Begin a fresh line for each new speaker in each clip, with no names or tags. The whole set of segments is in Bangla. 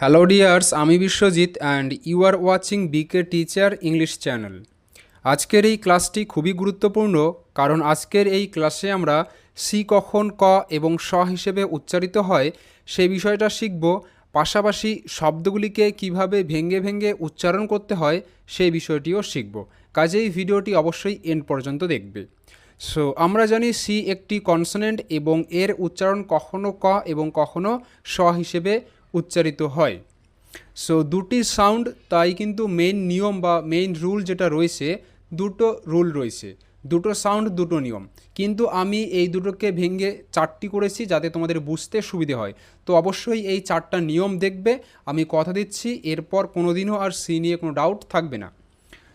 হ্যালো ডিয়ার্স আমি Biswajit and you are watching BK teacher English channel আজকের এই ক্লাসটি খুবই গুরুত্বপূর্ণ, কারণ আজকের এই ক্লাসে আমরা সি কখন, ক এবং স হিসেবে উচ্চারিত হয় সেই বিষয়টা শিখব, পাশাপাশি শব্দগুলিকে কীভাবে ভেঙ্গে ভেঙ্গে উচ্চারণ করতে হয় সেই বিষয়টিও শিখব। কাজেই ভিডিওটি অবশ্যই এন্ড পর্যন্ত দেখবে। সো আমরা জানি সি একটি কনসোনেন্ট এবং এর উচ্চারণ কখনো ক এবং কখনো স হিসেবে উচ্চারিত হয়। সো দুটি সাউন্ড তাই কিন্তু মেইন নিয়ম বা মেইন রুল যেটা রয়েছে, দুটো রুল রয়েছে। দুটো সাউন্ড দুটো নিয়ম। কিন্তু আমি এই দুটোকে ভেঙে চারটি করেছি যাতে তোমাদের বুঝতে সুবিধে হয়। তো অবশ্যই এই চারটা নিয়ম দেখবে। আমি কথা দিচ্ছি, এরপর কোনোদিনও আর সি নিয়ে কোনো ডাউট থাকবে না।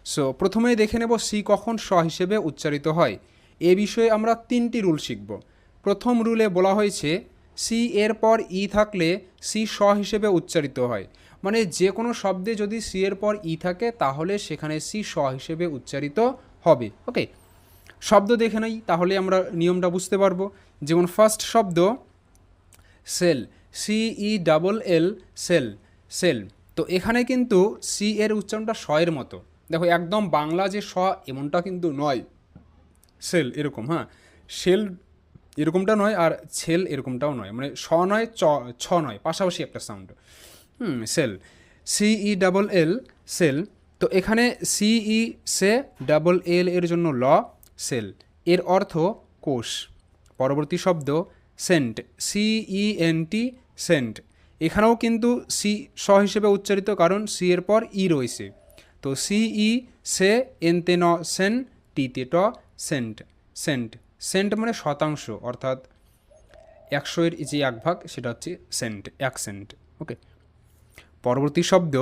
সো প্রথমেই দেখে নেব সি কখন স হিসেবে উচ্চারিত হয়। এ বিষয়ে আমরা তিনটি রুল শিখব। প্রথম রুলে বলা হয়েছে সি এর পর ই থাকলে সি স হিসেবে উচ্চারিত হয়। মানে যে কোনো শব্দে যদি সি এর পর ই থাকে, তাহলে সেখানে সি স হিসেবে উচ্চারিত হবে। ওকে? শব্দ দেখে নেই, তাহলে আমরা নিয়মটা বুঝতে পারব। যেমন ফার্স্ট শব্দ, cell. C E double L cell. Cell. তো এখানে কিন্তু সি এর উচ্চারণটা স এর মতো। দেখো, একদম বাংলা যে স, এমনটা কিন্তু নয়। সেল, এরকম হ্যাঁ? সেল এরকমটা নয় আর ছেল এরকমটাও নয়। মানে স নয় ছ নয়, পাশাপাশি একটা সাউন্ড হুম, cell. C E double L cell. তো এখানে সিই সে ডাবল এল এর জন্য ল, সেল। এর অর্থ কোষ। পরবর্তী শব্দ, সেন্ট। সিই এন টি সেন্ট। এখানেও কিন্তু সি স হিসেবে উচ্চারিত কারণ সি এর পর ই রয়েছে। তো সিই সে এনতে ন, সেন, টিতে ট, সেন্ট। সেন্ট। সেন্ট মানে শতাংশ, অর্থাৎ একশো এর যে এক ভাগ, সেটা হচ্ছে সেন্ট, এক সেন্ট ওকে পরবর্তী শব্দ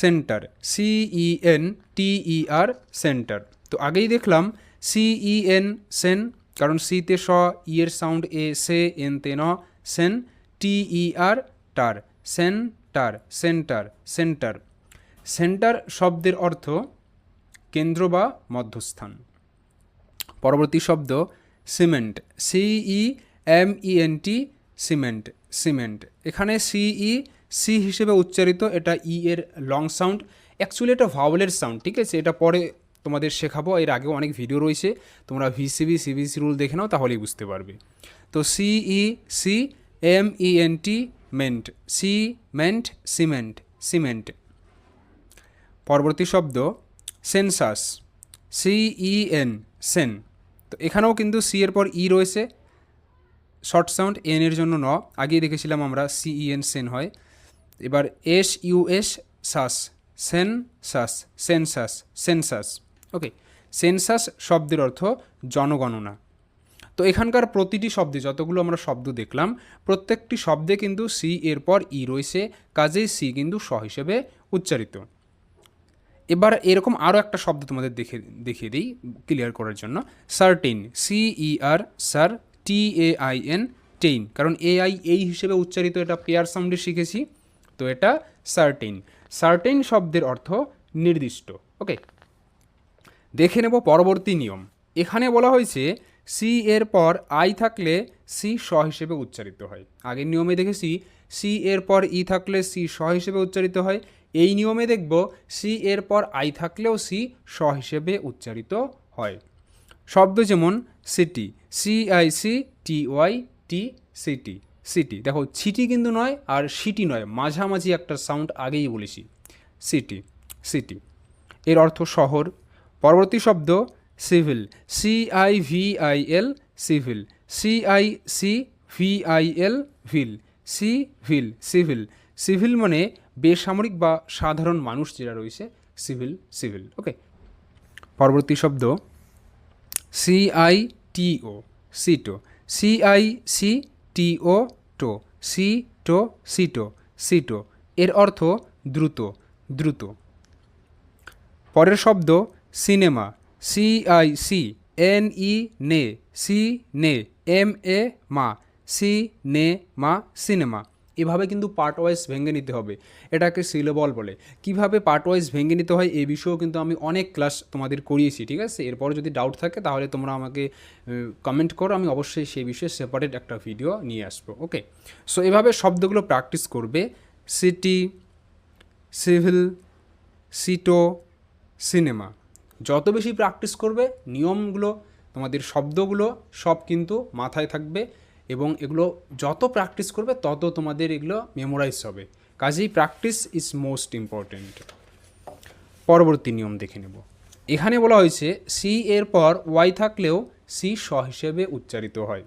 সেন্টার সিই এন টিই আর সেন্টার। তো আগেই দেখলাম সিই এন সেন, কারণ সিতে স ই এর সাউন্ড এ সে এন তে ন, সেন টিই আর টার সেন্টার সেন্টার সেন্টার। সেন্টার শব্দের অর্থ কেন্দ্র বা মধ্যস্থান। পরবর্তী শব্দ cement C E M E N T cement cement. এখানে সিই সি হিসেবে উচ্চারিত, এটা ই এর লং সাউন্ড অ্যাকচুয়ালি এটা ভাওয়েলের সাউন্ড ঠিক আছে? এটা পরে তোমাদের শেখাবো, এর আগেও অনেক ভিডিও রয়েছে। তোমরা ভিসিবি সিবিসি রুল দেখে নাও, তাহলেই বুঝতে পারবে। তো C E C M E N T ment C ment cement cement পরবর্তী শব্দ সেন্সাস সিইএন সেন তো এখানেও কিন্তু সি এর পর ই রয়েছে। শর্ট সাউন্ড এন এর জন্য ন। আগেই দেখেছিলাম আমরা সিইএন সেন হয়। এবার S U S sus sen sus census census okay census শব্দের অর্থ জনগণনা। তো এখানকার প্রতিটি শব্দে যতগুলো আমরা শব্দ দেখলাম, প্রত্যেকটি শব্দে কিন্তু সি এর পর ই রয়েছে। কাজেই সি কিন্তু স হিসেবে উচ্চারিত। এবার এরকম আরও একটা শব্দ তোমাদের দেখে, দেখিয়ে দিই ক্লিয়ার করার জন্য। Certain C E R cer T A I N tain. কারণ এ আই এই হিসেবে উচ্চারিত, এটা পেয়ার সাউন্ডে শিখেছি। তো এটা সার্টিন সার্টেন শব্দের অর্থ নির্দিষ্ট। ওকে দেখে নেব পরবর্তী নিয়ম। এখানে বলা হয়েছে সি এর পর আই থাকলে সি স হিসেবে উচ্চারিত হয়। আগের নিয়মে দেখেছি সি এর পর ই থাকলে সি স হিসেবে উচ্চারিত হয়। এই নিয়মে দেখব সি এর পর আই থাকলেও সি স হিসেবে উচ্চারিত হয়। শব্দ যেমন city C I C T Y T city city. দেখো ছিটি কিন্তু নয় আর সিটি নয়, মাঝামাঝি একটা সাউন্ড আগেই বলেছি। City city. এর অর্থ শহর। পরবর্তী শব্দ civil C I V I L civil. C I C V I L vil. C vil, civil. Civil মানে বেসামরিক বা সাধারণ মানুষ যেটা রয়েছে, সিভিল সিভিল ওকে পরবর্তী শব্দ C I T O cito C I C T O to C to cito cito এর অর্থ দ্রুত দ্রুত। পরের শব্দ, cinema C I C N E ne C ne M A মা সি নে মা সিনেমা। এভাবে কিন্তু পার্ট ওয়াইজ ভেঙে নিতে হবে। এটাকে সিলেবল বলে। কীভাবে পার্ট ওয়াইজ ভেঙে নিতে হয় এই বিষয়েও কিন্তু আমি অনেক ক্লাস তোমাদের করিয়েছি, ঠিক আছে? এরপর যদি ডাউট থাকে তাহলে তোমরা আমাকে কমেন্ট করো, আমি অবশ্যই সেই বিষয়ে সেপারেট একটা ভিডিও নিয়ে আসব ওকে সো এভাবে শব্দগুলো প্র্যাকটিস করবে। সিটি সিভিল সিটো সিনেমা যত বেশি প্র্যাকটিস করবে, নিয়মগুলো, তোমাদের শব্দগুলো সব কিন্তু মাথায় থাকবে। এবং এগুলো যত প্র্যাকটিস করবে, তত তোমাদের এগুলো মেমোরাইজ হবে। কাজেই প্র্যাকটিস ইজ মোস্ট ইম্পর্ট্যান্ট পরবর্তী নিয়ম দেখে নেব। এখানে বলা হয়েছে, সি এর পর ওয়াই থাকলেও সি স হিসেবে উচ্চারিত হয়।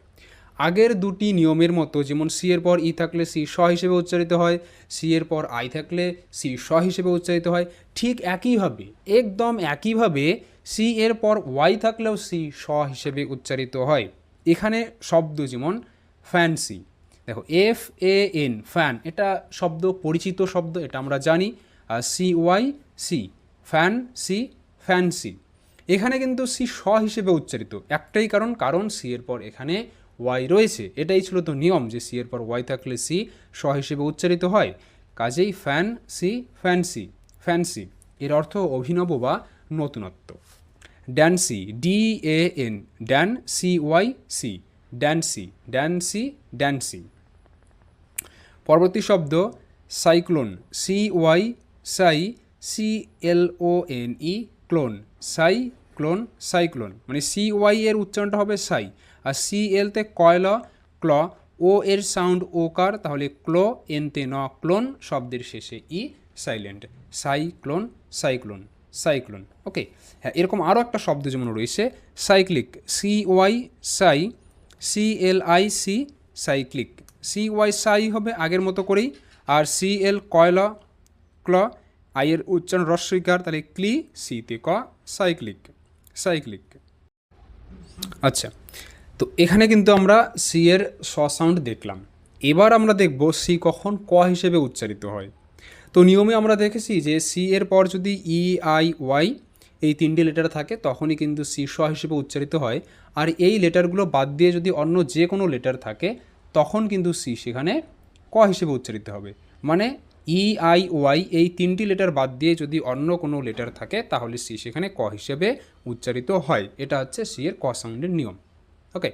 আগের দুটি নিয়মের মতো, যেমন সি এর পর ই থাকলে সি স হিসেবে উচ্চারিত হয়, সি এর পর আই থাকলে সি স হিসেবে উচ্চারিত হয়। ঠিক একইভাবে, একদম একইভাবে সি এর পর ওয়াই থাকলেও সি স হিসেবে উচ্চারিত হয়। এখানে শব্দ যেমন ফ্যান্সি। দেখো এফ এ এন ফ্যান, এটা শব্দ, পরিচিত শব্দ, এটা আমরা জানি, আর C Y C fan C fancy. এখানে কিন্তু সি স হিসেবে উচ্চারিত, একটাই কারণ কারণ সি এর পর এখানে ওয়াই রয়েছে। এটাই ছিল তো নিয়ম যে সি এর পর ওয়াই থাকলে সি স হিসেবে উচ্চারিত হয়। কাজেই ফ্যান সি ফ্যান্সি ফ্যান্সি। এর অর্থ অভিনব বা নতুনত্ব। Dancy D A N dan C Y C. Dancy dancy dancy. পরবর্তী শব্দ cyclone C Y cy C L O N E clone, cy, clone, cyclone. মানে সি ওয়াই এর উচ্চারণটা হবে সাই। আর সি এলতে কয়ল, ক্ল, ও এর সাউন্ড ওকার, তাহলে ক্লো এনতে ন, ক্লোন, শব্দের শেষে E, silent. Cyclone cyclone cyclone. Okay হ্যাঁ এরকম আরও একটা শব্দ যেমন রয়েছে, cyclic C Y cy C L I C cyclic C Y cy হবে আগের মতো করেই, আর সি এল কয়লা, ক্ল আইয়ের উচ্চারণ রস্বইকার তাহলে ক্লি সিতে ক সাইক্লিক সাইক্লিক আচ্ছা তো এখানে কিন্তু আমরা সি এর স সাউন্ড দেখলাম। এবার আমরা দেখব সি কখন ক হিসেবে উচ্চারিত হয়। তো নিয়মে আমরা দেখেছি যে সি এর পর যদি ই আই ওয়াই এই তিনটি লেটার থাকে, তখনই কিন্তু সি স হিসেবে উচ্চারিত হয়। আর এই লেটারগুলো বাদ দিয়ে যদি অন্য যে কোনো লেটার থাকে, তখন কিন্তু সি সেখানে ক হিসেবে উচ্চারিত হবে। মানে ই আই ওয়াই এই তিনটি লেটার বাদ দিয়ে যদি অন্য কোনো লেটার থাকে, তাহলে সি সেখানে ক হিসেবে উচ্চারিত হয়। এটা হচ্ছে সি এর ক সাউন্ডের নিয়ম। ওকে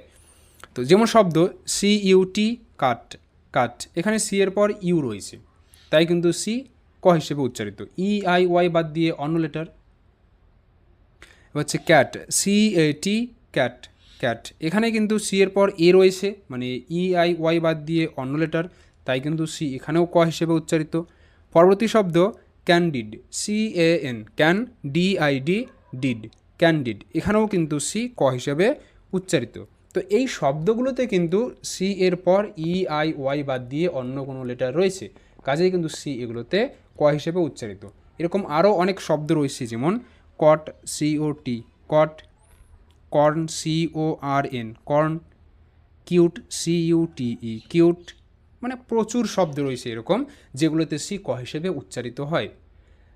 তো যেমন শব্দ সি ইউটি কাট কাট। এখানে সি এর পর ইউ রয়েছে। তাই কিন্তু সি ক হিসেবে উচ্চারিত। ই আই ওয়াই বাদ দিয়ে অন্য লেটার হচ্ছে cat C T cat cat এখানে কিন্তু সি এর পর এ রয়েছে মানে ই আই ওয়াই বাদ দিয়ে অন্য লেটার তাই কিন্তু সি এখানেও ক হিসেবে উচ্চারিত। পরবর্তী শব্দ candid C A N can D I D did candid এখানেও কিন্তু সি ক হিসেবে উচ্চারিত। তো এই শব্দগুলোতে কিন্তু সি এর পর ই আই ওয়াই বাদ দিয়ে অন্য কোনো লেটার রয়েছে, কাজেই কিন্তু সি এগুলোতে ক হিসেবে উচ্চারিত। এরকম আরও অনেক শব্দ রয়েছে, যেমন cot C O T cot, corn C O R N corn, cute C U cute মানে প্রচুর শব্দ রয়েছে এরকম, যেগুলোতে সি ক হিসেবে উচ্চারিত হয়।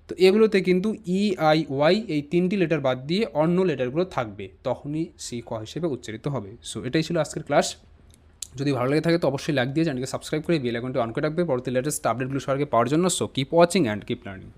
তো এগুলোতে কিন্তু ই আই ওয়াই এই তিনটি লেটার বাদ দিয়ে অন্য লেটারগুলো থাকবে, তখনই সি ক হিসেবে উচ্চারিত হবে। সো এটাই ছিল আজকের ক্লাস যদি ভালো লাগে থাকে তো অবশ্যই লাইক দিয়ে চ্যানেলকে সাবস্ক্রাইব করে বেল আইকনটি অন করে রাখবে। পরবর্তী লেটেস্ট আপডেটগুলো সরকারকে পাওয়ার জন্য। So keep watching and keep learning